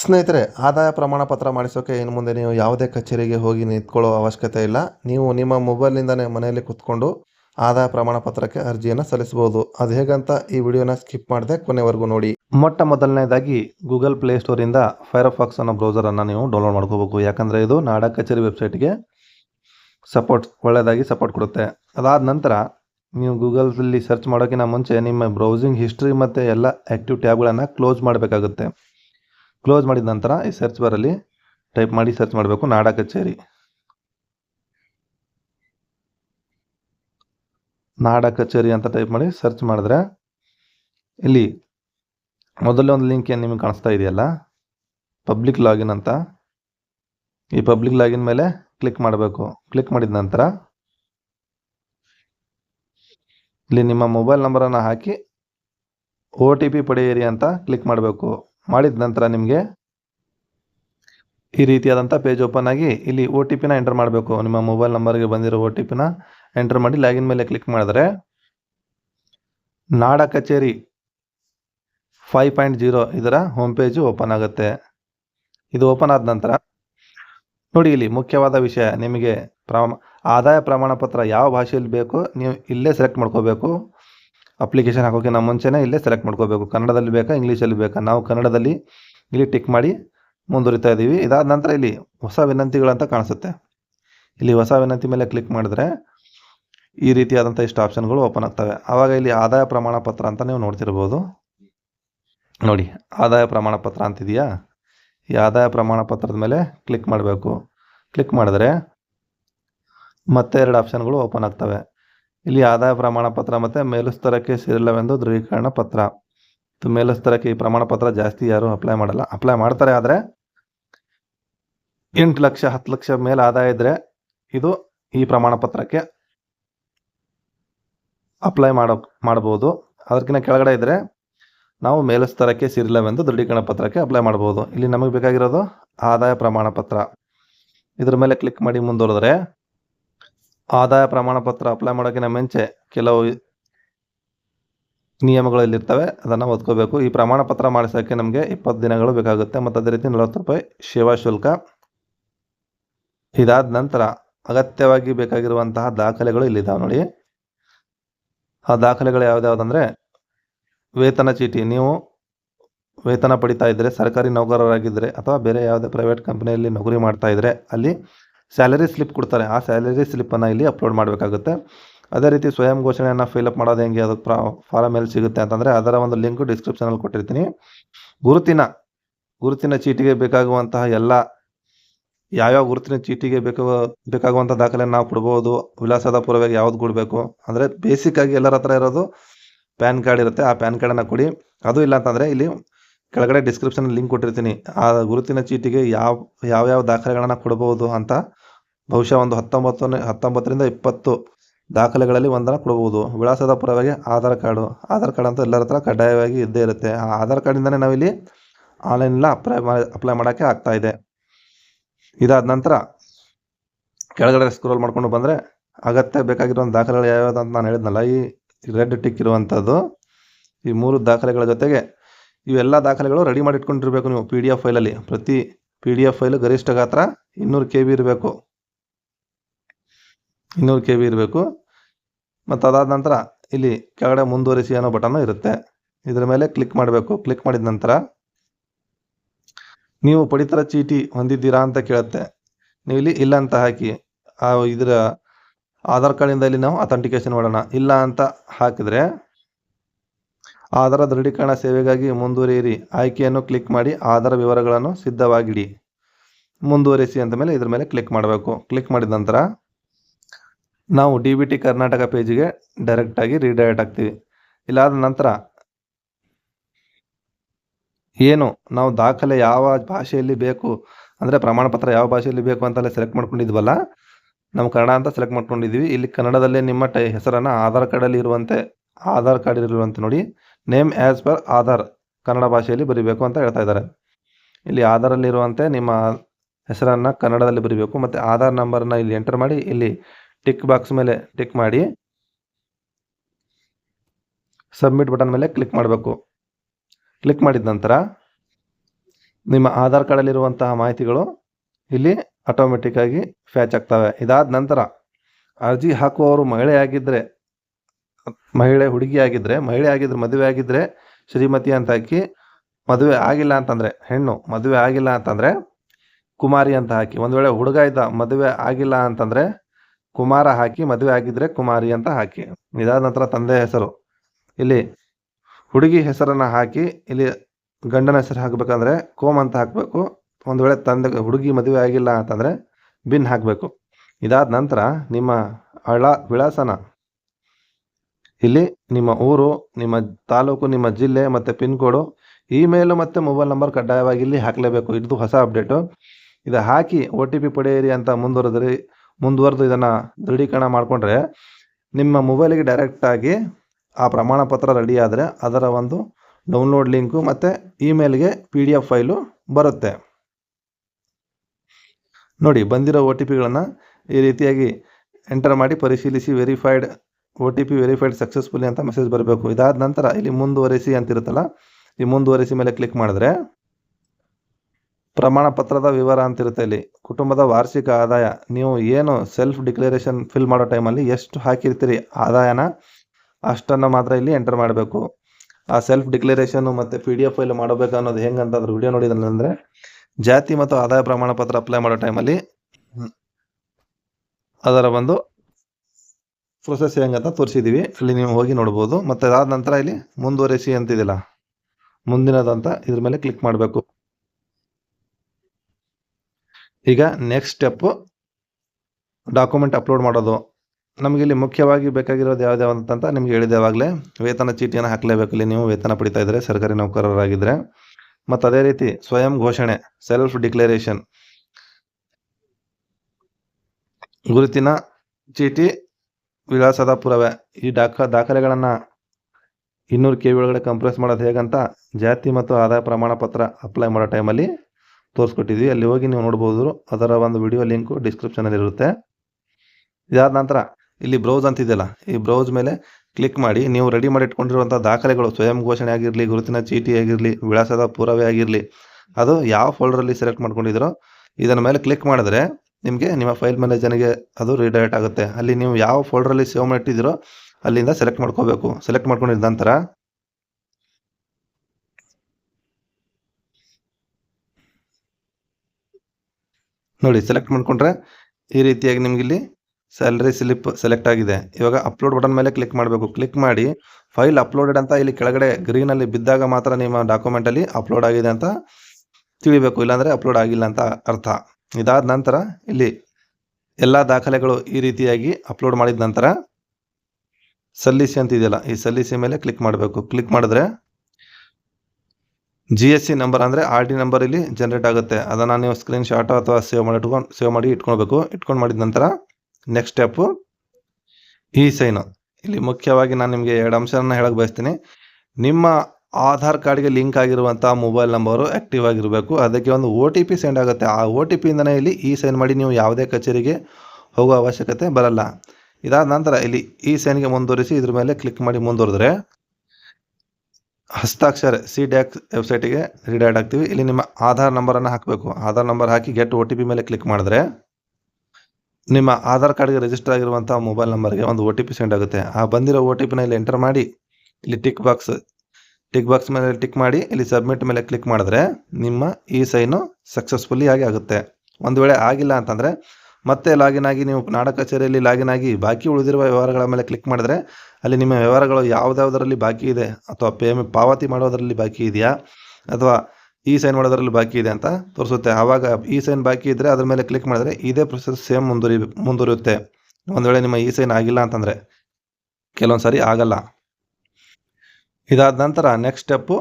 ಸ್ನೇಹಿತರೆ, ಆದಾಯ ಪ್ರಮಾಣ ಪತ್ರ ಮಾಡಿಸೋಕೆ ಇನ್ನು ಮುಂದೆ ನೀವು ಯಾವುದೇ ಕಚೇರಿಗೆ ಹೋಗಿ ನಿಂತ್ಕೊಳ್ಳೋ ಅವಶ್ಯಕತೆ ಇಲ್ಲ. ನೀವು ನಿಮ್ಮ ಮೊಬೈಲ್ನಿಂದಲೇ ಮನೆಯಲ್ಲಿ ಕುತ್ಕೊಂಡು ಆದಾಯ ಪ್ರಮಾಣ ಪತ್ರಕ್ಕೆ ಅರ್ಜಿಯನ್ನು ಸಲ್ಲಿಸಬಹುದು. ಅದು ಹೇಗಂತ ಈ ವಿಡಿಯೋನ ಸ್ಕಿಪ್ ಮಾಡದೆ ಕೊನೆವರೆಗೂ ನೋಡಿ. ಮೊಟ್ಟ ಮೊದಲನೇದಾಗಿ ಗೂಗಲ್ ಪ್ಲೇ ಸ್ಟೋರಿಂದ ಫೈರ್ಫಾಕ್ಸ್ ಅನ್ನೋ ಬ್ರೌಸರನ್ನು ನೀವು ಡೌನ್ಲೋಡ್ ಮಾಡ್ಕೋಬೇಕು. ಯಾಕಂದರೆ ಇದು ನಾಡ ಕಚೇರಿ ವೆಬ್ಸೈಟ್ಗೆ ಸಪೋರ್ಟ್ ಒಳ್ಳೆಯದಾಗಿ ಸಪೋರ್ಟ್ ಕೊಡುತ್ತೆ. ಅದಾದ ನಂತರ ನೀವು ಗೂಗಲ್ಸಲ್ಲಿ ಸರ್ಚ್ ಮಾಡೋಕ್ಕಿಂತ ಮುಂಚೆ ನಿಮ್ಮ ಬ್ರೌಸಿಂಗ್ ಹಿಸ್ಟ್ರಿ ಮತ್ತು ಎಲ್ಲ ಆ್ಯಕ್ಟಿವ್ ಟ್ಯಾಬ್ಗಳನ್ನು ಕ್ಲೋಸ್ ಮಾಡಬೇಕಾಗುತ್ತೆ. ಕ್ಲೋಸ್ ಮಾಡಿದ ನಂತರ ಈ ಸರ್ಚ್ ಬಾರಲ್ಲಿ ಟೈಪ್ ಮಾಡಿ ಸರ್ಚ್ ಮಾಡಬೇಕು, ನಾಡ ಕಚೇರಿ. ನಾಡ ಕಚೇರಿ ಅಂತ ಟೈಪ್ ಮಾಡಿ ಸರ್ಚ್ ಮಾಡಿದ್ರೆ ಇಲ್ಲಿ ಮೊದಲೇ ಒಂದು ಲಿಂಕ್ ಏನು ನಿಮಗೆ ಕಾಣಿಸ್ತಾ ಇದೆಯಲ್ಲ ಪಬ್ಲಿಕ್ ಲಾಗಿನ್ ಅಂತ. ಈ ಪಬ್ಲಿಕ್ ಲಾಗಿನ್ ಮೇಲೆ ಕ್ಲಿಕ್ ಮಾಡಬೇಕು. ಕ್ಲಿಕ್ ಮಾಡಿದ ನಂತರ ಇಲ್ಲಿ ನಿಮ್ಮ ಮೊಬೈಲ್ ನಂಬರನ್ನು ಹಾಕಿ ಒ ಟಿ ಪಿ ಪಡೆಯಿರಿ ಅಂತ ಕ್ಲಿಕ್ ಮಾಡಬೇಕು. ಮಾಡಿದ ನಂತರ ನಿಮಗೆ ಈ ರೀತಿಯಾದಂಥ ಪೇಜ್ ಓಪನ್ ಆಗಿ ಇಲ್ಲಿ ಒ ಟಿ ಪಿನ ಎಂಟರ್ ಮಾಡಬೇಕು. ನಿಮ್ಮ ಮೊಬೈಲ್ ನಂಬರ್ಗೆ ಬಂದಿರೋ ಒ ಟಿ ಪಿನ ಎಂಟರ್ ಮಾಡಿ ಲಾಗಿನ್ ಮೇಲೆ ಕ್ಲಿಕ್ ಮಾಡಿದ್ರೆ Nada Kacheri five point zero ಇದರ ಹೋಮ್ ಪೇಜು ಓಪನ್ ಆಗುತ್ತೆ. ಇದು ಓಪನ್ ಆದ ನಂತರ ನೋಡಿ ಇಲ್ಲಿ ಮುಖ್ಯವಾದ ವಿಷಯ ನಿಮಗೆ ಪ್ರಮ, ಆದಾಯ ಪ್ರಮಾಣ ಪತ್ರ ಯಾವ ಭಾಷೆಯಲ್ಲಿ ಬೇಕೋ ನೀವು ಇಲ್ಲೇ ಸೆಲೆಕ್ಟ್ ಮಾಡ್ಕೋಬೇಕು. ಅಪ್ಲಿಕೇಶನ್ ಹಾಕೋಕ್ಕಿಂತ ಮುಂಚೆನೇ ಇಲ್ಲೇ ಸೆಲೆಕ್ಟ್ ಮಾಡ್ಕೋಬೇಕು. ಕನ್ನಡದಲ್ಲಿ ಬೇಕಾ, ಇಂಗ್ಲೀಷಲ್ಲಿ ಬೇಕಾ? ನಾವು ಕನ್ನಡದಲ್ಲಿ ಇಲ್ಲಿ ಟಿಕ್ ಮಾಡಿ ಮುಂದುವರಿತಾ ಇದ್ದೀವಿ. ಇದಾದ ನಂತರ ಇಲ್ಲಿ ಹೊಸ ವಿನಂತಿಗಳಂತ ಕಾಣಿಸುತ್ತೆ. ಇಲ್ಲಿ ಹೊಸ ವಿನಂತಿ ಮೇಲೆ ಕ್ಲಿಕ್ ಮಾಡಿದ್ರೆ ಈ ರೀತಿಯಾದಂಥ ಇಷ್ಟು ಆಪ್ಷನ್ಗಳು ಓಪನ್ ಆಗ್ತವೆ. ಆವಾಗ ಇಲ್ಲಿ ಆದಾಯ ಪ್ರಮಾಣ ಪತ್ರ ಅಂತ ನೀವು ನೋಡ್ತಿರ್ಬೋದು. ನೋಡಿ, ಆದಾಯ ಪ್ರಮಾಣ ಪತ್ರ ಅಂತಿದೆಯಾ? ಈ ಆದಾಯ ಪ್ರಮಾಣ ಪತ್ರದ ಮೇಲೆ ಕ್ಲಿಕ್ ಮಾಡಬೇಕು. ಕ್ಲಿಕ್ ಮಾಡಿದ್ರೆ ಮತ್ತೆ ಎರಡು ಆಪ್ಷನ್ಗಳು ಓಪನ್ ಆಗ್ತವೆ. ಇಲ್ಲಿ ಆದಾಯ ಪ್ರಮಾಣ ಪತ್ರ ಮತ್ತು ಮೇಲುಸ್ತರಕ್ಕೆ ಸೇರಿಲ್ಲವೆಂದು ದೃಢೀಕರಣ ಪತ್ರ. ಇದು ಮೇಲುಸ್ತರಕ್ಕೆ ಈ ಪ್ರಮಾಣ ಪತ್ರ ಜಾಸ್ತಿ ಯಾರು ಅಪ್ಲೈ ಮಾಡಲ್ಲ. ಅಪ್ಲೈ ಮಾಡ್ತಾರೆ ಆದರೆ ಎಂಟು ಲಕ್ಷ, ಹತ್ತು ಲಕ್ಷ ಮೇಲೆ ಆದಾಯ ಇದ್ದರೆ ಇದು ಈ ಪ್ರಮಾಣ ಪತ್ರಕ್ಕೆ ಅಪ್ಲೈ ಮಾಡೋ, ಮಾಡ್ಬೋದು. ಅದಕ್ಕಿಂತ ಕೆಳಗಡೆ ಇದ್ದರೆ ನಾವು ಮೇಲುಸ್ತರಕ್ಕೆ ಸೇರಿಲ್ಲವೆಂದು ದೃಢೀಕರಣ ಪತ್ರಕ್ಕೆ ಅಪ್ಲೈ ಮಾಡ್ಬೋದು. ಇಲ್ಲಿ ನಮಗೆ ಬೇಕಾಗಿರೋದು ಆದಾಯ ಪ್ರಮಾಣ ಪತ್ರ. ಇದ್ರ ಮೇಲೆ ಕ್ಲಿಕ್ ಮಾಡಿ ಮುಂದುವರೆದ್ರೆ ಆದಾಯ ಪ್ರಮಾಣ ಪತ್ರ ಅಪ್ಲೈ ಮಾಡೋಕ್ಕಿಂತ ಮುಂಚೆ ಕೆಲವು ನಿಯಮಗಳು ಇಲ್ಲಿರ್ತವೆ ಅದನ್ನು ಓದ್ಕೋಬೇಕು. ಈ ಪ್ರಮಾಣ ಪತ್ರ ಮಾಡಿಸೋಕ್ಕೆ ನಮಗೆ ಇಪ್ಪತ್ತು ದಿನಗಳು ಬೇಕಾಗುತ್ತೆ. ಮತ್ತು ಅದೇ ರೀತಿ ನಲವತ್ತು ರೂಪಾಯಿ ಸೇವಾ ಶುಲ್ಕ ಇದಾದ ನಂತರ ಅಗತ್ಯವಾಗಿ ಬೇಕಾಗಿರುವಂತಹ ದಾಖಲೆಗಳು ಇಲ್ಲಿದ್ದಾವೆ ನೋಡಿ. ಆ ದಾಖಲೆಗಳು ಯಾವುದ್ಯಾವುದಂದರೆ ವೇತನ ಚೀಟಿ. ನೀವು ವೇತನ ಪಡಿತಾ ಇದ್ದರೆ ಸರ್ಕಾರಿ ನೌಕರರಾಗಿದ್ದರೆ ಅಥವಾ ಬೇರೆ ಯಾವುದೇ ಪ್ರೈವೇಟ್ ಕಂಪ್ನಿಯಲ್ಲಿ ನೌಕರಿ ಮಾಡ್ತಾ ಇದ್ದರೆ ಅಲ್ಲಿ ಸ್ಯಾಲರಿ ಸ್ಲಿಪ್ ಕೊಡ್ತಾರೆ. ಆ ಸ್ಯಾಲರಿ ಸ್ಲಿಪ್ಪನ್ನು ಇಲ್ಲಿ ಅಪ್ಲೋಡ್ ಮಾಡಬೇಕಾಗುತ್ತೆ. ಅದೇ ರೀತಿ ಸ್ವಯಂ ಘೋಷಣೆಯನ್ನು ಫಿಲಪ್ ಮಾಡೋದು ಹೆಂಗೆ? ಅದಕ್ಕೆ ಪ್ರಾ ಫಾರಮ್ ಎಲ್ಲಿ ಸಿಗುತ್ತೆ ಅಂತಂದರೆ ಅದರ ಒಂದು ಲಿಂಕ್ ಡಿಸ್ಕ್ರಿಪ್ಷನಲ್ಲಿ ಕೊಟ್ಟಿರ್ತೀನಿ. ಗುರುತಿನ ಗುರುತಿನ ಚೀಟಿಗೆ ಬೇಕಾಗುವಂತಹ ಎಲ್ಲ, ಯಾವ್ಯಾವ ಗುರುತಿನ ಚೀಟಿಗೆ ಬೇಕು ಬೇಕಾಗುವಂಥ ದಾಖಲೆಯನ್ನು ನಾವು ಕೊಡ್ಬೋದು, ವಿಳಾಸದ ಪೂರ್ವವಾಗಿ ಯಾವ್ದು ಕೊಡಬೇಕು, ಅಂದರೆ ಬೇಸಿಕ್ಕಾಗಿ ಎಲ್ಲರ ಹತ್ರ ಇರೋದು ಪ್ಯಾನ್ ಕಾರ್ಡ್ ಇರುತ್ತೆ. ಆ ಪ್ಯಾನ್ ಕಾರ್ಡನ್ನು ಕೊಡಿ. ಅದು ಇಲ್ಲ ಅಂತಂದರೆ ಇಲ್ಲಿ ಕೆಳಗಡೆ ಡಿಸ್ಕ್ರಿಪ್ಷನ್ ಲಿಂಕ್ ಕೊಟ್ಟಿರ್ತೀನಿ. ಆ ಗುರುತಿನ ಚೀಟಿಗೆ ಯಾವ, ಯಾವ್ಯಾವ ದಾಖಲೆಗಳನ್ನು ಕೊಡ್ಬೋದು ಅಂತ ಬಹುಶಃ ಒಂದು ಹತ್ತೊಂಬತ್ತನೇ, ಹತ್ತೊಂಬತ್ತರಿಂದ ಇಪ್ಪತ್ತು ದಾಖಲೆಗಳಲ್ಲಿ ಒಂದನ್ನು ಕೊಡಬಹುದು ವಿಳಾಸದ ಪರವಾಗಿ ಆಧಾರ್ ಕಾರ್ಡು. ಆಧಾರ್ ಕಾರ್ಡ್ ಅಂತ ಎಲ್ಲರ ಹತ್ರ ಕಡ್ಡಾಯವಾಗಿ ಇದ್ದೇ ಇರುತ್ತೆ. ಆ ಆಧಾರ್ ಕಾರ್ಡಿಂದನೇ ನಾವಿಲ್ಲಿ ಆನ್ಲೈನೆಲ್ಲ ಅಪ್ಲೈ ಮಾಡಿ ಅಪ್ಲೈ ಮಾಡೋಕ್ಕೆ ಆಗ್ತಾ ಇದೆ. ಇದಾದ ನಂತರ ಕೆಳಗಡೆ ಸ್ಕ್ರೋಲ್ ಮಾಡಿಕೊಂಡು ಬಂದರೆ ಅಗತ್ಯ ಬೇಕಾಗಿರುವಂಥ ದಾಖಲೆಗಳು ಯಾವ್ಯಾವ್ದು ಅಂತ ನಾನು ಹೇಳಿದ್ನಲ್ಲ, ಈ ರೆಡ್ ಟಿಕ್ ಇರುವಂಥದ್ದು ಈ ಮೂರು ದಾಖಲೆಗಳ ಜೊತೆಗೆ ಇವೆಲ್ಲ ದಾಖಲೆಗಳು ರೆಡಿ ಮಾಡಿ ಇಟ್ಕೊಂಡಿರ್ಬೇಕು ನೀವು ಪಿ ಡಿ ಎಫ್ ಫೈಲಲ್ಲಿ ಪ್ರತಿ ಪಿ ಡಿ ಎಫ್ ಫೈಲು ಗರಿಷ್ಠ ಗಾತ್ರ ಇನ್ನೂರು ಕೆ ಬಿ ಇರಬೇಕು. ಇನ್ನೂರು ಕೆ ಬಿ ಇರಬೇಕು. ಮತ್ತು ಅದಾದ ನಂತರ ಇಲ್ಲಿ ಕೆಳಗಡೆ ಮುಂದುವರಿಸಿ ಅನ್ನೋ ಬಟನ್ನು ಇರುತ್ತೆ. ಇದರ ಮೇಲೆ ಕ್ಲಿಕ್ ಮಾಡಬೇಕು. ಕ್ಲಿಕ್ ಮಾಡಿದ ನಂತರ ನೀವು ಪಡಿತರ ಚೀಟಿ ಹೊಂದಿದ್ದೀರಾ ಅಂತ ಕೇಳುತ್ತೆ. ನೀವು ಇಲ್ಲಿ ಇಲ್ಲ ಅಂತ ಹಾಕಿ ಇದರ ಆಧಾರ್ ಕಾರ್ಡಿಂದ ಇಲ್ಲಿ ನಾವು ಅಥೆಂಟಿಕೇಶನ್ ಮಾಡೋಣ. ಇಲ್ಲ ಅಂತ ಹಾಕಿದರೆ ಆಧಾರ ದೃಢೀಕರಣ ಸೇವೆಗಾಗಿ ಮುಂದುವರಿಯಿರಿ. ಆಯ್ಕೆಯನ್ನು ಕ್ಲಿಕ್ ಮಾಡಿ ಆಧಾರ ವಿವರಗಳನ್ನು ಸಿದ್ಧವಾಗಿಡಿ. ಮುಂದುವರಿಸಿ ಅಂತ ಮೇಲೆ ಇದ್ರ ಮೇಲೆ ಕ್ಲಿಕ್ ಮಾಡಬೇಕು. ಕ್ಲಿಕ್ ಮಾಡಿದ ನಂತರ ನಾವು ಡಿ ಬಿ ಟಿ ಕರ್ನಾಟಕ ಪೇಜಿಗೆ ಡೈರೆಕ್ಟಾಗಿ ರೀಡೈರೆಕ್ಟ್ ಆಗ್ತೀವಿ. ಇಲ್ಲಾದ ನಂತರ ಏನು ನಾವು ದಾಖಲೆ ಯಾವ ಭಾಷೆಯಲ್ಲಿ ಬೇಕು, ಅಂದರೆ ಪ್ರಮಾಣ ಪತ್ರ ಯಾವ ಭಾಷೆಯಲ್ಲಿ ಬೇಕು ಅಂತೆಲ್ಲ ಸೆಲೆಕ್ಟ್ ಮಾಡ್ಕೊಂಡಿದ್ವಲ್ಲ, ನಾವು ಕನ್ನಡ ಅಂತ ಸೆಲೆಕ್ಟ್ ಮಾಡ್ಕೊಂಡಿದ್ದೀವಿ. ಇಲ್ಲಿ ಕನ್ನಡದಲ್ಲೇ ನಿಮ್ಮ ಟೈ ಹೆಸರನ್ನು ಆಧಾರ್ ಕಾರ್ಡಲ್ಲಿ ಇರುವಂತೆ, ಆಧಾರ್ ಕಾರ್ಡ್ ಇರುವಂತೆ ನೋಡಿ name as per Aadhaar Kannada ಭಾಷೆಯಲ್ಲಿ ಬರೀಬೇಕು ಅಂತ ಹೇಳ್ತಾ ಇದ್ದಾರೆ. ಇಲ್ಲಿ ಆಧಾರಲ್ಲಿರುವಂತೆ ನಿಮ್ಮ ಹೆಸರನ್ನು ಕನ್ನಡದಲ್ಲಿ ಬರೀಬೇಕು, ಮತ್ತು ಆಧಾರ್ ನಂಬರನ್ನ ಇಲ್ಲಿ ಎಂಟರ್ ಮಾಡಿ, ಇಲ್ಲಿ ಟಿಕ್ ಬಾಕ್ಸ್ ಮೇಲೆ ಟಿಕ್ ಮಾಡಿ ಸಬ್ಮಿಟ್ ಬಟನ್ ಮೇಲೆ ಕ್ಲಿಕ್ ಮಾಡಬೇಕು. ಕ್ಲಿಕ್ ಮಾಡಿದ ನಂತರ ನಿಮ್ಮ ಆಧಾರ್ ಕಾರ್ಡಲ್ಲಿರುವಂತಹ ಮಾಹಿತಿಗಳು ಇಲ್ಲಿ ಆಟೋಮೆಟಿಕ್ ಆಗಿ ಫ್ಯಾಚ್ ಆಗ್ತವೆ. ಇದಾದ ನಂತರ ಅರ್ಜಿ ಹಾಕುವವರು ಮಹಿಳೆ ಆಗಿದ್ದರೆ ಮಹಿಳೆ ಹುಡುಗಿ ಆಗಿದ್ರೆ, ಮಹಿಳೆ ಆಗಿದ್ರೆ ಮದುವೆ ಆಗಿದ್ರೆ ಶ್ರೀಮತಿ ಅಂತ ಹಾಕಿ ಮದುವೆ ಆಗಿಲ್ಲ ಅಂತಂದ್ರೆ, ಹೆಣ್ಣು ಮದುವೆ ಆಗಿಲ್ಲ ಅಂತಂದ್ರೆ ಕುಮಾರಿ ಅಂತ ಹಾಕಿ, ಒಂದು ವೇಳೆ ಹುಡುಗ ಇದ್ದ ಮದುವೆ ಆಗಿಲ್ಲ ಅಂತಂದ್ರೆ ಕುಮಾರ ಹಾಕಿ, ಮದುವೆ ಆಗಿದ್ರೆ ಕುಮಾರಿ ಅಂತ ಹಾಕಿ. ಇದಾದ ನಂತರ ತಂದೆ ಹೆಸರು. ಇಲ್ಲಿ ಹುಡುಗಿ ಹೆಸರನ್ನ ಹಾಕಿ, ಇಲ್ಲಿ ಗಂಡನ ಹೆಸರು ಹಾಕ್ಬೇಕಂದ್ರೆ ಕೋಮ್ ಅಂತ ಹಾಕಬೇಕು. ಒಂದು ವೇಳೆ ತಂದೆ, ಹುಡುಗಿ ಮದುವೆ ಆಗಿಲ್ಲ ಅಂತಂದರೆ ಬಿನ್ ಹಾಕಬೇಕು. ಇದಾದ ನಂತರ ನಿಮ್ಮ ಅಳ ವಿಳಾಸನ ಇಲ್ಲಿ ನಿಮ್ಮ ಊರು, ನಿಮ್ಮ ತಾಲೂಕು, ನಿಮ್ಮ ಜಿಲ್ಲೆ ಮತ್ತು ಪಿನ್ ಕೋಡು ಇಮೇಲು ಮತ್ತು ಮೊಬೈಲ್ ನಂಬರ್ ಕಡ್ಡಾಯವಾಗಿ ಇಲ್ಲಿ ಹಾಕಲೇಬೇಕು. ಇದು ಹೊಸ ಅಪ್ಡೇಟು ಇದು ಹಾಕಿ ಒ ಟಿ ಪಿ ಪಡೆಯಿರಿ ಅಂತ ಮುಂದುವರೆದ್ರಿ, ಮುಂದುವರೆದು ಇದನ್ನು ದೃಢೀಕರಣ ಮಾಡಿಕೊಂಡ್ರೆ ನಿಮ್ಮ ಮೊಬೈಲಿಗೆ ಡೈರೆಕ್ಟಾಗಿ ಆ ಪ್ರಮಾಣ ಪತ್ರ ರೆಡಿ ಆದರೆ ಅದರ ಒಂದು ಡೌನ್ಲೋಡ್ ಲಿಂಕು ಮತ್ತು ಇಮೇಲ್ಗೆ ಪಿ ಡಿ ಎಫ್ ಫೈಲು ಬರುತ್ತೆ. ನೋಡಿ ಬಂದಿರೋ ಒ ಟಿ ಪಿಗಳನ್ನು ಈ ರೀತಿಯಾಗಿ ಎಂಟರ್ ಮಾಡಿ ಪರಿಶೀಲಿಸಿ verified O T P verified successfully ಅಂತ ಮೆಸೇಜ್ ಬರಬೇಕು. ಇದಾದ ನಂತರ ಇಲ್ಲಿ ಮುಂದುವರಿಸಿ ಅಂತಿರುತ್ತಲ್ಲ, ಈ ಮುಂದುವರಿಸಿ ಮೇಲೆ ಕ್ಲಿಕ್ ಮಾಡಿದ್ರೆ ಪ್ರಮಾಣ ಪತ್ರದ ವಿವರ ಅಂತಿರುತ್ತೆ ಇಲ್ಲಿ. ಕುಟುಂಬದ ವಾರ್ಷಿಕ ಆದಾಯ, ನೀವು ಏನು ಸೆಲ್ಫ್ ಡಿಕ್ಲರೇಷನ್ ಫಿಲ್ ಮಾಡೋ ಟೈಮಲ್ಲಿ ಎಷ್ಟು ಹಾಕಿರ್ತೀರಿ ಆದಾಯನ ಅಷ್ಟನ್ನು ಮಾತ್ರ ಇಲ್ಲಿ ಎಂಟರ್ ಮಾಡಬೇಕು. ಆ ಸೆಲ್ಫ್ ಡಿಕ್ಲರೇಷನ್ ಮತ್ತು ಪಿ ಡಿ ಎಫ್ ಫೈಲ್ ಮಾಡಬೇಕು ಅನ್ನೋದು ಹೆಂಗೆ ಅಂತ ಅದ್ರ ವಿಡಿಯೋ ನೋಡಿದ್ರೆ ಜಾತಿ ಮತ್ತು ಆದಾಯ ಪ್ರಮಾಣ ಪತ್ರ ಅಪ್ಲೈ ಮಾಡೋ ಟೈಮಲ್ಲಿ ಅದರ ಒಂದು ಪ್ರೊಸೆಸ್ ಹೆಂಗಂತ ತೋರಿಸಿದ್ದೀವಿ ಅಲ್ಲಿ ನೀವು ಹೋಗಿ ನೋಡ್ಬೋದು. ಮತ್ತು ಅದಾದ ನಂತರ ಇಲ್ಲಿ ಮುಂದುವರಿಸಿ ಅಂತಿದಿಲ್ಲ ಮುಂದಿನದಂತ ಇದ್ರ ಮೇಲೆ ಕ್ಲಿಕ್ ಮಾಡಬೇಕು. ಈಗ ನೆಕ್ಸ್ಟ್ ಸ್ಟೆಪ್ಪು ಡಾಕ್ಯುಮೆಂಟ್ ಅಪ್ಲೋಡ್ ಮಾಡೋದು. ನಮಗೆ ಇಲ್ಲಿ ಮುಖ್ಯವಾಗಿ ಬೇಕಾಗಿರೋದು ಯಾವ್ದು ಅಂತ ನಿಮ್ಗೆ ಹೇಳಿದೆ ಆವಾಗಲೇ ವೇತನ ಚೀಟಿಯನ್ನು ಹಾಕಲೇಬೇಕು. ಇಲ್ಲಿ ನೀವು ವೇತನ ಪಡಿತಾ ಇದ್ರೆ, ಸರ್ಕಾರಿ ನೌಕರರಾಗಿದ್ದರೆ ಮತ್ತು ಅದೇ ರೀತಿ ಸ್ವಯಂ ಘೋಷಣೆ ಸೆಲ್ಫ್ ಡಿಕ್ಲರೇಷನ್ ಗುರುತಿನ ಚೀಟಿ ವಿಳಾಸದ ಪುರಾವೆ ಈ ದಾಖ, ದಾಖಲೆಗಳನ್ನು ಇನ್ನೂರು ಕೆ ವಿ ಒಳಗಡೆ ಕಂಪ್ರೆಸ್ ಮಾಡೋದು ಹೇಗಂತ ಜಾತಿ ಮತ್ತು ಆದಾಯ ಪ್ರಮಾಣ ಪತ್ರ ಅಪ್ಲೈ ಮಾಡೋ ಟೈಮಲ್ಲಿ ತೋರಿಸ್ಕೊಟ್ಟಿದ್ವಿ. ಅಲ್ಲಿ ಹೋಗಿ ನೀವು ನೋಡ್ಬೋದು. ಅದರ ಒಂದು ವಿಡಿಯೋ ಲಿಂಕು ಡಿಸ್ಕ್ರಿಪ್ಷನಲ್ಲಿ ಇರುತ್ತೆ. ಇದಾದ ನಂತರ ಇಲ್ಲಿ ಬ್ರೌಸ್ ಅಂತಿದೆಯಲ್ಲ, ಈ ಬ್ರೌಸ್ ಮೇಲೆ ಕ್ಲಿಕ್ ಮಾಡಿ, ನೀವು ರೆಡಿ ಮಾಡಿ ಇಟ್ಕೊಂಡಿರುವಂಥ ದಾಖಲೆಗಳು ಸ್ವಯಂ ಘೋಷಣೆ ಆಗಿರಲಿ, ಗುರುತಿನ ಚೀಟಿ ಆಗಿರಲಿ, ವಿಳಾಸದ ಪುರಾವೆ ಆಗಿರಲಿ, ಅದು ಯಾವ ಫೋಲ್ಡರಲ್ಲಿ ಸೆಲೆಕ್ಟ್ ಮಾಡ್ಕೊಂಡಿದ್ರೋ, ಇದನ್ನ ಮೇಲೆ ಕ್ಲಿಕ್ ಮಾಡಿದ್ರೆ ನಿಮಗೆ, ನಿಮ್ಮ ಫೈಲ್ ಮ್ಯಾನೇಜರ್ಗೆ ಅದು ರಿಡೈರೆಕ್ಟ್ ಆಗುತ್ತೆ. ಅಲ್ಲಿ ನೀವು ಯಾವ ಫೋಲ್ಡ್ರಲ್ಲಿ ಸೇವ್ ಮಾಡಿಟ್ಟಿದ್ದೀರೋ ಅಲ್ಲಿಂದ ಸೆಲೆಕ್ಟ್ ಮಾಡ್ಕೋಬೇಕು. ಸೆಲೆಕ್ಟ್ ಮಾಡ್ಕೊಂಡಿದ್ದ ನಂತರ ನೋಡಿ ಸೆಲೆಕ್ಟ್ ಮಾಡಿಕೊಂಡ್ರೆ ಈ ರೀತಿಯಾಗಿ ನಿಮ್ಗೆ ಇಲ್ಲಿ ಸ್ಯಾಲ್ರಿ ಸ್ಲಿಪ್ ಸೆಲೆಕ್ಟ್ ಆಗಿದೆ. ಇವಾಗ ಅಪ್ಲೋಡ್ ಬಟನ್ ಮೇಲೆ ಕ್ಲಿಕ್ ಮಾಡಬೇಕು. ಕ್ಲಿಕ್ ಮಾಡಿ ಫೈಲ್ ಅಪ್ಲೋಡೆಡ್ ಅಂತ ಇಲ್ಲಿ ಕೆಳಗಡೆ ಗ್ರೀನಲ್ಲಿ ಬಿದ್ದಾಗ ಮಾತ್ರ ನಿಮ್ಮ ಡಾಕ್ಯುಮೆಂಟಲ್ಲಿ ಅಪ್ಲೋಡ್ ಆಗಿದೆ ಅಂತ ತಿಳಿಬೇಕು. ಇಲ್ಲಾಂದರೆ ಅಪ್ಲೋಡ್ ಆಗಿಲ್ಲ ಅಂತ ಅರ್ಥ. ಇದಾದ ನಂತರ ಇಲ್ಲಿ ಎಲ್ಲ ದಾಖಲೆಗಳು ಈ ರೀತಿಯಾಗಿ ಅಪ್ಲೋಡ್ ಮಾಡಿದ ನಂತರ ಸಲ್ಲಿಸಿ ಅಂತ ಇದೆಯಲ್ಲ, ಈ ಸಲ್ಲಿಸಿ ಮೇಲೆ ಕ್ಲಿಕ್ ಮಾಡಬೇಕು. ಕ್ಲಿಕ್ ಮಾಡಿದ್ರೆ ಜಿ ಎಸ್ ಸಿ ನಂಬರ್ ಅಂದರೆ ಆರ್ ಡಿ ನಂಬರ್ ಇಲ್ಲಿ ಜನ್ರೇಟ್ ಆಗುತ್ತೆ. ಅದನ್ನು ನೀವು ಸ್ಕ್ರೀನ್ ಶಾಟ್ ಅಥವಾ ಸೇವ್ ಮಾಡಿ ಇಟ್ಕೊಂಡು ಸೇವ್ ಮಾಡಿ ಇಟ್ಕೊಳ್ಬೇಕು. ಇಟ್ಕೊಂಡು ಮಾಡಿದ ನಂತರ ನೆಕ್ಸ್ಟ್ ಸ್ಟೆಪ್ಪು ಈ ಸೈನು ಇಲ್ಲಿ ಮುಖ್ಯವಾಗಿ ನಾನು ನಿಮಗೆ ಎರಡು ಅಂಶವನ್ನು ಹೇಳಕ್ಕೆ ಬಯಸ್ತೀನಿ. ನಿಮ್ಮ ಆಧಾರ್ ಕಾರ್ಡ್ಗೆ ಲಿಂಕ್ ಆಗಿರುವಂಥ ಮೊಬೈಲ್ ನಂಬರು ಆ್ಯಕ್ಟಿವ್ ಆಗಿರಬೇಕು. ಅದಕ್ಕೆ ಒಂದು ಒ ಟಿ ಪಿ ಸೆಂಡ್ ಆಗುತ್ತೆ. ಆ ಒ ಟಿ ಪಿಯಿಂದನೇ ಇಲ್ಲಿ ಇ ಸೈನ್ ಮಾಡಿ ನೀವು ಯಾವುದೇ ಕಚೇರಿಗೆ ಹೋಗೋ ಅವಶ್ಯಕತೆ ಬರಲ್ಲ. ಇದಾದ ನಂತರ ಇಲ್ಲಿ ಈ ಸೈನ್ಗೆ ಮುಂದುವರಿಸಿ ಇದ್ರ ಮೇಲೆ ಕ್ಲಿಕ್ ಮಾಡಿ ಮುಂದುವರೆದ್ರೆ ಹಸ್ತಾಕ್ಷರ ಸಿ ಡ್ಯಾಕ್ಸ್ ವೆಬ್ಸೈಟಿಗೆ ರಿಡೈಡ್ ಆಗ್ತೀವಿ ಇಲ್ಲಿ ನಿಮ್ಮ ಆಧಾರ್ ನಂಬರನ್ನು ಹಾಕಬೇಕು. ಆಧಾರ್ ನಂಬರ್ ಹಾಕಿ ಗೆಟ್ ಒ ಟಿ ಪಿ ಮೇಲೆ ಕ್ಲಿಕ್ ಮಾಡಿದ್ರೆ ನಿಮ್ಮ ಆಧಾರ್ ಕಾರ್ಡ್ಗೆ ರಿಜಿಸ್ಟರ್ ಆಗಿರುವಂಥ ಮೊಬೈಲ್ ನಂಬರ್ಗೆ ಒಂದು ಒ ಟಿ ಪಿ ಸೆಂಡ್ ಆಗುತ್ತೆ. ಆ ಬಂದಿರೋ ಒ ಟಿ ಪಿನ ಇಲ್ಲಿ ಎಂಟರ್ ಮಾಡಿ ಇಲ್ಲಿ ಟಿಕ್ ಬಾಕ್ಸ್ ಟಿಕ್ ಬಾಕ್ಸ್ ಮೇಲೆ ಟಿಕ್ ಮಾಡಿ, ಇಲ್ಲಿ ಸಬ್ಮಿಟ್ ಮೇಲೆ ಕ್ಲಿಕ್ ಮಾಡಿದ್ರೆ ನಿಮ್ಮ ಈ ಸೈನು ಸಕ್ಸಸ್ಫುಲ್ಲಿ ಆಗಿ ಆಗುತ್ತೆ. ಒಂದು ವೇಳೆ ಆಗಿಲ್ಲ ಅಂತಂದರೆ ಮತ್ತೆ ಲಾಗಿನ್ ಆಗಿ ನೀವು ನಾಡ ಕಚೇರಿಯಲ್ಲಿ ಲಾಗಿನ್ ಆಗಿ ಬಾಕಿ ಉಳಿದಿರುವ ವ್ಯವಹಾರಗಳ ಮೇಲೆ ಕ್ಲಿಕ್ ಮಾಡಿದ್ರೆ ಅಲ್ಲಿ ನಿಮ್ಮ ವ್ಯವಹಾರಗಳು ಯಾವುದ್ಯಾವುದರಲ್ಲಿ ಬಾಕಿ ಇದೆ? ಅಥವಾ ಪೇಮೆ ಪಾವತಿ ಮಾಡೋದರಲ್ಲಿ ಬಾಕಿ ಇದೆಯಾ? ಅಥವಾ ಈ ಸೈನ್ ಮಾಡೋದರಲ್ಲಿ ಬಾಕಿ ಇದೆ ಅಂತ ತೋರಿಸುತ್ತೆ. ಆವಾಗ ಈ ಸೈನ್ ಬಾಕಿ ಇದ್ದರೆ ಅದರ ಮೇಲೆ ಕ್ಲಿಕ್ ಮಾಡಿದ್ರೆ ಇದೇ ಪ್ರೊಸೆಸ್ ಸೇಮ್ ಮುಂದುವರಿ ಮುಂದುವರಿಯುತ್ತೆ ಒಂದು ವೇಳೆ ನಿಮ್ಮ ಈ ಸೈನ್ ಆಗಿಲ್ಲ ಅಂತಂದರೆ ಕೆಲವೊಂದು ಸಾರಿ ಆಗಲ್ಲ. ಇದಾದ ನಂತರ ನೆಕ್ಸ್ಟ್ ಸ್ಟೆಪ್ಪು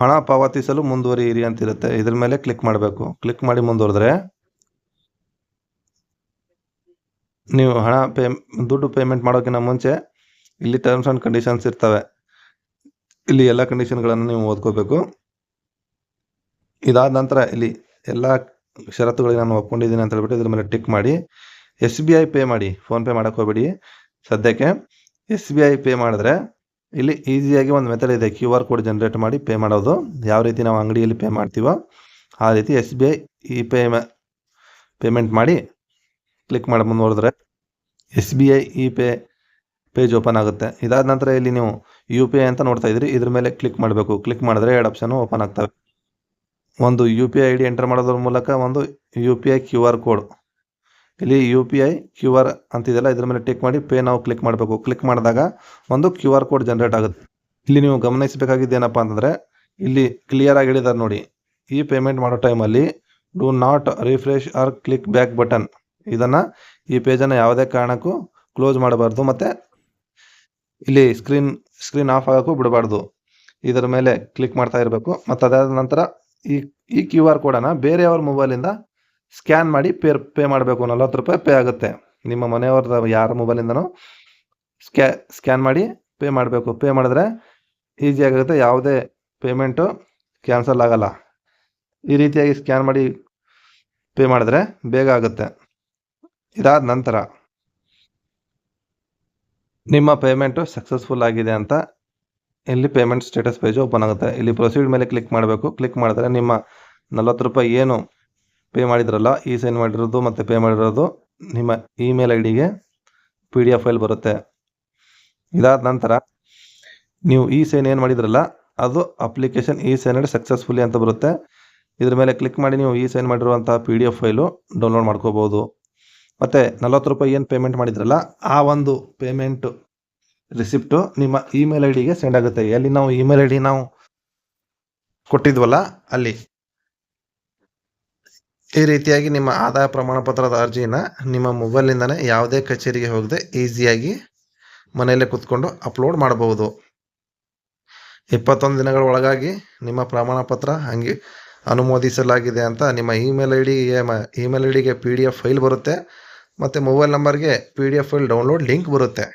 ಹಣ ಪಾವತಿಸಲು ಮುಂದುವರಿಯಿರಿ ಅಂತಿರುತ್ತೆ. ಇದ್ರ ಮೇಲೆ ಕ್ಲಿಕ್ ಮಾಡಬೇಕು. ಕ್ಲಿಕ್ ಮಾಡಿ ಮುಂದುವರೆದ್ರೆ ನೀವು ಹಣ ಪೇ, ದುಡ್ಡು ಪೇಮೆಂಟ್ ಮಾಡೋಕ್ಕಿಂತ ಮುಂಚೆ ಇಲ್ಲಿ ಟರ್ಮ್ಸ್ ಆ್ಯಂಡ್ ಕಂಡೀಷನ್ಸ್ ಇರ್ತವೆ. ಇಲ್ಲಿ ಎಲ್ಲ ಕಂಡೀಷನ್ಗಳನ್ನು ನೀವು ಓದ್ಕೋಬೇಕು. ಇದಾದ ನಂತರ ಇಲ್ಲಿ ಎಲ್ಲ ಷರತ್ತುಗಳಿಗೆ ನಾನು ಒಪ್ಕೊಂಡಿದ್ದೀನಿ ಅಂತ ಹೇಳ್ಬಿಟ್ಟು ಇದ್ರ ಮೇಲೆ ಟಿಕ್ ಮಾಡಿ. ಎಸ್ ಬಿ ಪೇ ಮಾಡಿ. ಫೋನ್ಪೇ ಮಾಡೋಕ್ಕೆ ಹೋಗ್ಬೇಡಿ. ಸದ್ಯಕ್ಕೆ ಎಸ್ ಬಿ ಐ ಪೇ ಮಾಡಿದ್ರೆ ಇಲ್ಲಿ ಈಸಿಯಾಗಿ ಒಂದು ಮೆಥಡ್ ಇದೆ ಕ್ಯೂ ಆರ್ ಕೋಡ್ ಜನ್ರೇಟ್ ಮಾಡಿ ಪೇ ಮಾಡೋದು. ಯಾವ ರೀತಿ ನಾವು ಅಂಗಡಿಯಲ್ಲಿ ಪೇ ಮಾಡ್ತೀವೋ ಆ ರೀತಿ S B I E pay payment ಮಾಡಿ ಕ್ಲಿಕ್ ಮಾಡಿ, ಮುಂದುವರೆದ್ರೆ S B I E pay page open ಆಗುತ್ತೆ. ಇದಾದ ನಂತರ ಇಲ್ಲಿ ನೀವು ಯು ಪಿ ಐ ಅಂತ ನೋಡ್ತಾ ಇದ್ರಿ ಇದ್ರ ಮೇಲೆ ಕ್ಲಿಕ್ ಮಾಡಬೇಕು. ಕ್ಲಿಕ್ ಮಾಡಿದ್ರೆ ಎರಡು ಆಪ್ಷನ್ ಓಪನ್ ಆಗ್ತವೆ. ಒಂದು U P I I D enter ಮಾಡೋದ್ರ ಮೂಲಕ ಒಂದು U P I Q R code ಇಲ್ಲಿ U P I Q R ಅಂತಿದೆಯಲ್ಲ ಇದ್ರ ಮೇಲೆ ಟಿಕ್ ಮಾಡಿ ಪೇ ನಾವು ಕ್ಲಿಕ್ ಮಾಡಬೇಕು. ಕ್ಲಿಕ್ ಮಾಡಿದಾಗ ಒಂದು ಕ್ಯೂ ಆರ್ ಕೋಡ್ ಜನರೇಟ್ ಆಗುತ್ತೆ. ಇಲ್ಲಿ ನೀವು ಗಮನಿಸಬೇಕಾಗಿದ್ದು ಏನಪ್ಪ ಅಂತಂದರೆ ಇಲ್ಲಿ ಕ್ಲಿಯರ್ ಆಗಿ ಹೇಳಿದ್ದಾರೆ ನೋಡಿ. ಈ ಪೇಮೆಂಟ್ ಮಾಡೋ ಟೈಮಲ್ಲಿ do not refresh or click back button ಇದನ್ನು ಈ ಪೇಜನ್ನು ಯಾವುದೇ ಕಾರಣಕ್ಕೂ ಕ್ಲೋಸ್ ಮಾಡಬಾರ್ದು ಮತ್ತು ಇಲ್ಲಿ ಸ್ಕ್ರೀನ್ ಸ್ಕ್ರೀನ್ ಆಫ್ ಆಗೋಕ್ಕೂ ಬಿಡಬಾರ್ದು. ಇದರ ಮೇಲೆ ಕ್ಲಿಕ್ ಮಾಡ್ತಾ ಇರಬೇಕು. ಮತ್ತು ಅದಾದ ನಂತರ ಈ ಈ ಕ್ಯೂ ಆರ್ ಕೋಡನ್ನು ಬೇರೆಯವ್ರ ಮೊಬೈಲಿಂದ ಸ್ಕ್ಯಾನ್ ಮಾಡಿ ಪೇ ಪೇ ಮಾಡಬೇಕು, ನಲ್ವತ್ತು ರೂಪಾಯಿ ಪೇ ಆಗುತ್ತೆ. ನಿಮ್ಮ ಮನೆಯವ್ರದ ಯಾರ ಮೊಬೈಲಿಂದನೂ ಸ್ಕ್ಯಾ, ಸ್ಕ್ಯಾನ್ ಮಾಡಿ ಪೇ ಮಾಡಬೇಕು. ಪೇ ಮಾಡಿದ್ರೆ ಈಸಿ ಆಗುತ್ತೆ, ಯಾವುದೇ ಪೇಮೆಂಟು ಕ್ಯಾನ್ಸಲ್ ಆಗಲ್ಲ. ಈ ರೀತಿಯಾಗಿ ಸ್ಕ್ಯಾನ್ ಮಾಡಿ ಪೇ ಮಾಡಿದ್ರೆ ಬೇಗ ಆಗುತ್ತೆ. ಇದಾದ ನಂತರ ನಿಮ್ಮ ಪೇಮೆಂಟು ಸಕ್ಸಸ್ಫುಲ್ ಆಗಿದೆ ಅಂತ ಇಲ್ಲಿ ಪೇಮೆಂಟ್ ಸ್ಟೇಟಸ್ ಪೇಜ್ ಓಪನ್ ಆಗುತ್ತೆ. ಇಲ್ಲಿ ಪ್ರೊಸೀಡ್ ಮೇಲೆ ಕ್ಲಿಕ್ ಮಾಡಬೇಕು. ಕ್ಲಿಕ್ ಮಾಡಿದ್ರೆ ನಿಮ್ಮ ನಲ್ವತ್ತು ರೂಪಾಯಿ ಏನು ಪೇ ಮಾಡಿದ್ರಲ್ಲ, ಈ ಸೈನ್ ಮಾಡಿರೋದು ಮತ್ತು ಪೇ ಮಾಡಿರೋದು, ನಿಮ್ಮ ಇಮೇಲ್ ಐ ಡಿಗೆ ಪಿ ಡಿ ಎಫ್ ಫೈಲ್ ಬರುತ್ತೆ. ಇದಾದ ನಂತರ ನೀವು ಈ ಸೈನ್ ಏನು ಮಾಡಿದ್ರಲ್ಲ, ಅದು ಅಪ್ಲಿಕೇಶನ್ ಈ ಸೈನ್ ಸಕ್ಸಸ್ಫುಲಿ ಅಂತ ಬರುತ್ತೆ. ಇದ್ರ ಮೇಲೆ ಕ್ಲಿಕ್ ಮಾಡಿ ನೀವು ಈ ಸೈನ್ ಮಾಡಿರುವಂತಹ P D F file download ಮಾಡ್ಕೋಬೋದು ಮತ್ತು ನಲ್ವತ್ತು ರೂಪಾಯಿ ಏನು ಪೇಮೆಂಟ್ ಮಾಡಿದ್ರಲ್ಲ, ಆ ಒಂದು ಪೇಮೆಂಟು ರಿಸಿಪ್ಟು ನಿಮ್ಮ ಇಮೇಲ್ ಐ ಡಿಗೆ ಸೆಂಡ್ ಆಗುತ್ತೆ. ಎಲ್ಲಿ ನಾವು ಇಮೇಲ್ ಐ ಡಿ ನಾವು ಕೊಟ್ಟಿದ್ವಲ್ಲ, ಅಲ್ಲಿ. ಈ ರೀತಿಯಾಗಿ ನಿಮ್ಮ ಆದಾಯ ಪ್ರಮಾಣ ಪತ್ರದ ಅರ್ಜಿನ ನಿಮ್ಮ ಮೊಬೈಲ್ನಿಂದನೇ ಯಾವುದೇ ಕಚೇರಿಗೆ ಹೋಗದೆ ಈಸಿಯಾಗಿ ಮನೆಯಲ್ಲೇ ಕೂತ್ಕೊಂಡು ಅಪ್ಲೋಡ್ ಮಾಡಬಹುದು. ಇಪ್ಪತ್ತೊಂದು ದಿನಗಳ ಒಳಗಾಗಿ ನಿಮ್ಮ ಪ್ರಮಾಣ ಪತ್ರ ಹಂಗೆ ಅನುಮೋದಿಸಲಾಗಿದೆ ಅಂತ ನಿಮ್ಮ ಇಮೇಲ್ ಐ ಡಿಗೆ ಇಮೇಲ್ ಐ ಡಿಗೆ ಪಿ ಡಿ ಎಫ್ ಫೈಲ್ ಬರುತ್ತೆ. ಮತ್ತು ಮೊಬೈಲ್ ನಂಬರ್ಗೆ P D F file download link ಬರುತ್ತೆ.